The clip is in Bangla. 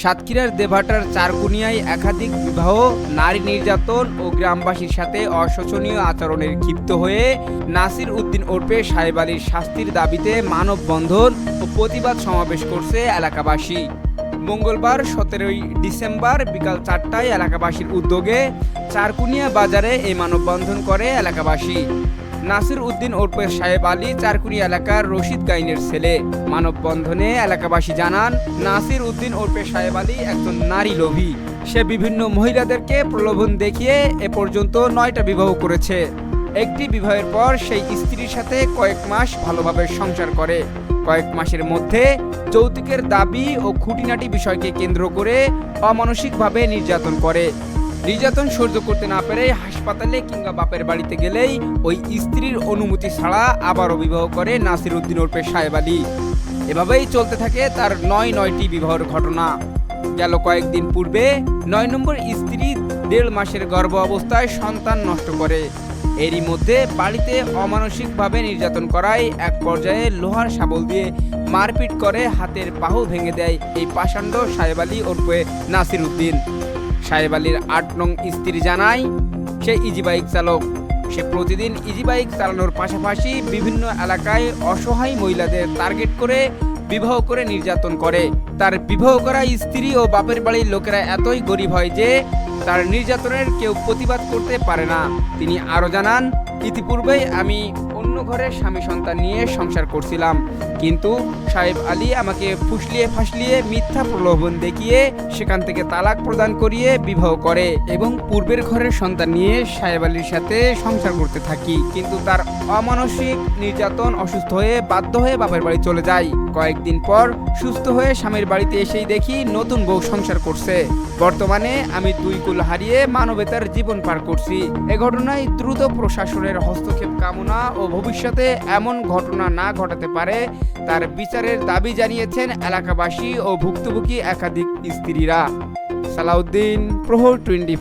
সাতক্ষীরার দেভাটার চারকুনিয়ায় একাধিক বিবাহ, নারী নির্যাতন ও গ্রামবাসীর সাথে অশোচনীয় আচরণের ক্ষিপ্ত হয়ে নাসির উদ্দিন ওরফে সাহেব আলীর শাস্তির দাবিতে মানববন্ধন ও প্রতিবাদ সমাবেশ করছে এলাকাবাসী। মঙ্গলবার সতেরোই ডিসেম্বর বিকাল চারটায় এলাকাবাসীর উদ্যোগে চারকুনিয়া বাজারে এই মানববন্ধন করে এলাকাবাসী। নাসির উদ্দিন ওরফে সাহেব আলী চারকুনি এলাকার রশিদ গাইনের ছেলে। মানববন্ধনে এলাকাবাসী জানান, নাসির উদ্দিন ওরফে সাহেব আলী একজন নারী লোভী। সে বিভিন্ন মহিলাদেরকে প্রলোভন দেখিয়ে এ পর্যন্ত নয়টা বিবাহ করেছে। একটি বিবাহের পর সেই স্ত্রীর সাথে কয়েক মাস ভালোভাবে সংসার করে। কয়েক মাসের মধ্যে যৌতুকের দাবি ও খুঁটিনাটি বিষয়কে কেন্দ্র করে অমানসিকভাবে নির্যাতন করে। নির্যাতন সহ্য করতে না পেরে হাসপাতালে কিংবা বাপের বাড়িতে গেলেই ওই স্ত্রীর অনুমতি ছাড়া আবারও বিবাহ করে নাসির উদ্দিন ওরফে সাহেব আলী। এভাবেই চলতে থাকে তার নয় নয়টি বিবাহের ঘটনা। গেল কয়েকদিন পূর্বে নয় নম্বর স্ত্রী দেড় মাসের গর্ভ অবস্থায় সন্তান নষ্ট করে। এরই মধ্যে বাড়িতে অমানসিকভাবে নির্যাতন করায় এক পর্যায়ে লোহার শাবল দিয়ে মারপিট করে হাতের বাহু ভেঙে দেয় এই পাষাণ্ড সাহেব আলী ওরফে নাসির উদ্দিন। সাহেব আলীর আট নং স্ত্রী জানায়, সে ইজি বাইক চালক। সে প্রতিদিন ইজি বাইক চালানোর পাশাপাশি বিভিন্ন এলাকায় অসহায় মহিলাদের টার্গেট করে বিবাহ করে নির্যাতন করে। তার বিবাহ করা স্ত্রী ও বাপের বাড়ির লোকেরা এতই গরিব হয় যে তার নির্যাতনের কেউ প্রতিবাদ করতে পারে না। তিনি আরও জানান ইতিপূর্বেই আমি অন্য ঘরে স্বামী সন্তান নিয়ে সংসার করছিলাম। কিন্তু সাহেব আলী আমাকে ফুসলিয়ে ফাসলিয়ে মিথ্যা প্রলোভন দেখিয়ে সেখান থেকে তালাক প্রদান করিয়ে বিবাহ করে এবং পূর্বের ঘরের সন্তান নিয়ে সাহেব আলীর সাথে সংসার করতে থাকি। কিন্তু তার অমানসিক নির্যাতন অসুস্থ হয়ে বাধ্য হয়ে বাপের বাড়ি চলে যাই। কয়েকদিন পর সুস্থ হয়ে স্বামীর বাড়িতে এসেই দেখি নতুন বউ সংসার করছে। বর্তমানে আমি দুই কুল হারিয়ে মানবেতার জীবন পার করছি। এ ঘটনায় দ্রুত প্রশাসনের হস্তক্ষেপ, কামনা ও ভবিষ্যতে এমন ঘটনা না ঘটাতে পারে, তার বিচারের দাবি জানিয়েছেন এলাকাবাসী ও ভুক্তভোগী একাধিক স্ত্রীরা। সালাউদ্দিন প্রহর টোয়েন্টি